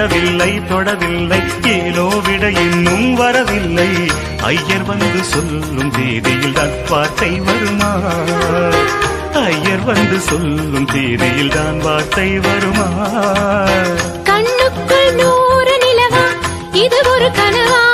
விடவில்லை தொடவில்லை. ஏனோ விட இன்னும் வரவில்லை. ஐயர் வந்து சொல்லும் தேதியில் தான் வார்த்தை வருமா? ஐயர் வந்து சொல்லும் தேதியில் தான் வார்த்தை வருமா? கண்ணுக்குள் நூறு நிலவா இது ஒரு கனவா?